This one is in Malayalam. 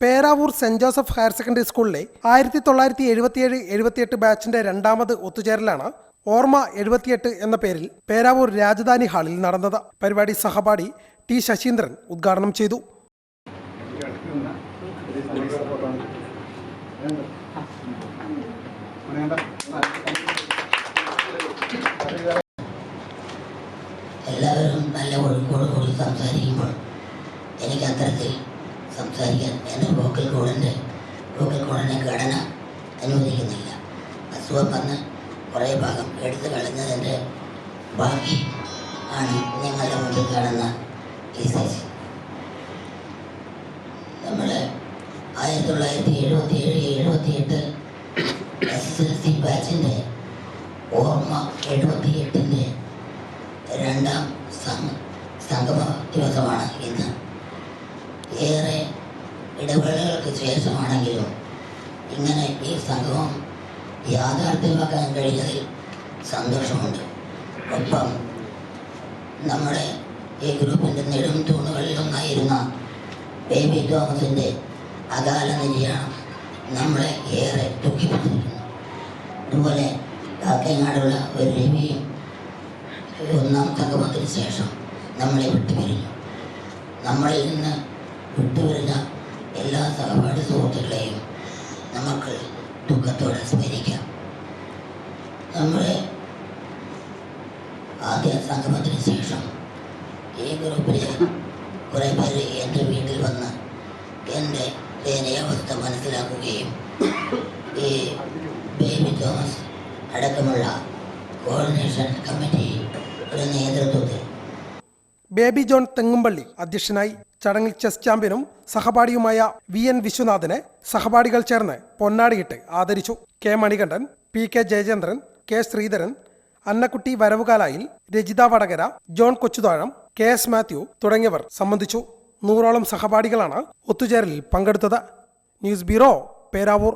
Peravoor saint Joseph higher secondary സ്കൂളിലെ ആയിരത്തി തൊള്ളായിരത്തി എഴുപത്തിയേഴ് എഴുപത്തിയെട്ട് ബാച്ചിന്റെ രണ്ടാമത് ഒത്തുചേരലാണ് ഓർമ്മ എഴുപത്തിയെട്ട് എന്ന പേരിൽ പേരാവൂർ രാജധാനി ഹാളിൽ നടന്നത്. പരിപാടി സഹപാഠി ടി ശശീന്ദ്രൻ ഉദ്ഘാടനം ചെയ്തു. എല്ലാവരും നല്ല ഒഴുക്കോട് കൂടി സംസാരിക്കുമ്പോൾ എനിക്ക് അത്തരത്തിൽ സംസാരിക്കാൻ. എന്റെ വോക്കൽ കോണിന്റെ വോക്കൽ കോണിന്റെ ഘടന അനുവദിക്കുന്നില്ല. അസുഖം വന്ന് കുറേ ഭാഗം എടുത്തു കളഞ്ഞതിന്റെ ബാക്കി ആണ്. ഞങ്ങളുടെ മുമ്പിൽ കാണുന്ന ഈ സൈസ് നമ്മൾ ആയിരത്തി തൊള്ളായിരത്തി എഴുപത്തി ഏഴ് എഴുപത്തി എട്ട് എസ് എസ് എൽ സി ബാച്ചിന്റെ ഓർമ്മ എഴുപത്തി എട്ടിന്റെ രണ്ടാം സംഗമ ദിവസമാണ് ഇന്ന്. ഏറെ ഇടവേളകൾക്ക് ശേഷമാണെങ്കിലും ഇങ്ങനെ ഈ സംഭവം യാഥാർത്ഥ്യമാക്കാൻ കഴിഞ്ഞതിൽ സന്തോഷമുണ്ട്. ഒപ്പം നമ്മുടെ ഈ ഗ്രൂപ്പിന്റെ നെടും തൂണുകളിലൊന്നായിരുന്ന ബേബി തോമസിന്റെ അകാല നിര്യാണം നമ്മളെ ഏറെ ദുഃഖിപ്പിച്ചിരിക്കുന്നു അതുപോലെ കാക്കനാടുള്ള ഒരു രവിയും ഒന്നാം സംഗമത്തിന് ശേഷം നമ്മളെ വിട്ടുപിരിഞ്ഞു. നമ്മളിൽ നിന്ന് വിട്ടുപിരിഞ്ഞ എല്ലാ സഹപാഠി സുഹൃത്തുക്കളെയും നമുക്ക് ദുഃഖത്തോടെ സ്മരിക്കാം. നമ്മുടെ ആദ്യ സംഗമത്തിന് ശേഷം ഈ ഗ്രൂപ്പിലെ കുറേ പേര് എന്റെ വീട്ടിൽ വന്ന് എന്റെ ദയനീയാവസ്ഥ മനസ്സിലാക്കുകയും ഈ ബേബി തോമസ് അടക്കമുള്ള കോർഡിനേഷൻ കമ്മിറ്റിയുടെ നേതൃത്വത്തിൽ ബേബി ജോൺ തെങ്ങുംപള്ളി അധ്യക്ഷനായി ചടങ്ങിൽ ചെസ് ചാമ്പ്യനും സഹപാഠിയുമായ വി എൻ വിശ്വനാഥിനെ സഹപാഠികൾ ചേർന്ന് പൊന്നാടിയിട്ട് ആദരിച്ചു. K Manikandan P K Jayachandran K Sreedharan Annakkutty Varavukalayil Rajitha Vadakara John Kochuthazham K S Mathew തുടങ്ങിയവർ സംബന്ധിച്ചു. നൂറോളം സഹപാഠികളാണ് ഒത്തുചേരലിൽ പങ്കെടുത്തത്. News bureau Peravoor.